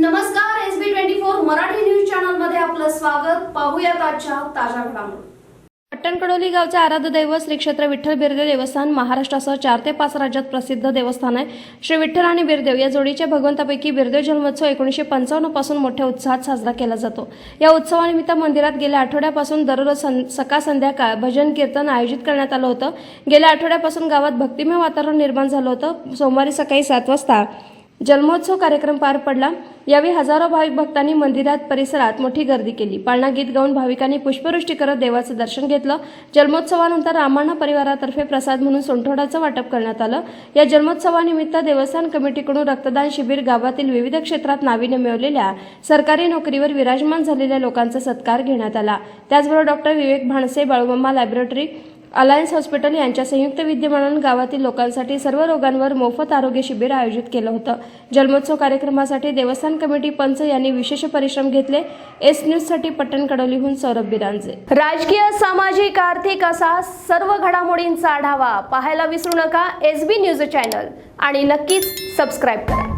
नमस्कार S B twenty four Marathi news चॅनलमध्ये आपलं स्वागत. पाहूयात आजच्या ताज्या घडामोडी. पट्टणकडोली गावचे आराध्य दैव श्री क्षेत्र विठ्ठल बिरदेव देवस्थान महाराष्ट्रासह चार ते पाच राज्यात प्रसिद्ध देवस्थान आहे. श्री विठ्ठल आणि बिरदेव या जोडीच्या भगवंतापैकी बिरदेव जन्मोत्सव एकोणीसशे पंचावन्नपासून मोठ्या उत्साहात साजरा केला जातो. या उत्सवानिमित्त मंदिरात गेल्या आठवड्यापासून दररोज सं सकाळ संध्याकाळ भजन कीर्तन आयोजित करण्यात आलं होतं. गेल्या आठवड्यापासून गावात भक्तिमय वातावरण निर्माण झालं होतं. सोमवारी सकाळी सात वाजता जन्मोत्सव कार्यक्रम पार पडला. यावेळी हजारो भाविक भक्तांनी मंदिरात परिसरात मोठी गर्दी केली. पाळणा गीत गाऊन भाविकांनी पुष्पवृष्टी करत देवाचं दर्शन घेतलं. जन्मोत्सवानंतर रामाणा परिवारातर्फे प्रसाद म्हणून सोंठोडाचं वाटप करण्यात आलं. या जन्मोत्सवानिमित्त देवस्थान कमिटीकडून रक्तदान शिबिर गावातील विविध क्षेत्रात नाविन्य मिळवलेल्या सरकारी नोकरीवर विराजमान झालेल्या लोकांचा सत्कार घेण्यात आला. त्याचबरोबर doctor Vivek Bhanse Balumama laboratory alliance hospital यांच्या संयुक्त विद्यमानानं गावातील लोकांसाठी सर्व रोगांवर मोफत आरोग्य शिबिर आयोजित केलं होतं. जन्मोत्सव कार्यक्रमासाठी देवस्थान कमिटी पंच यांनी विशेष परिश्रम घेतले. एस न्यूजसाठी पटण कडोलीहून सौरभ बिरांजे. राजकीय सामाजिक आर्थिक असा सर्व घडामोडींचा आढावा पाहायला विसरू नका एस बी न्यूज चॅनल. आणि नक्कीच सबस्क्राईब करा.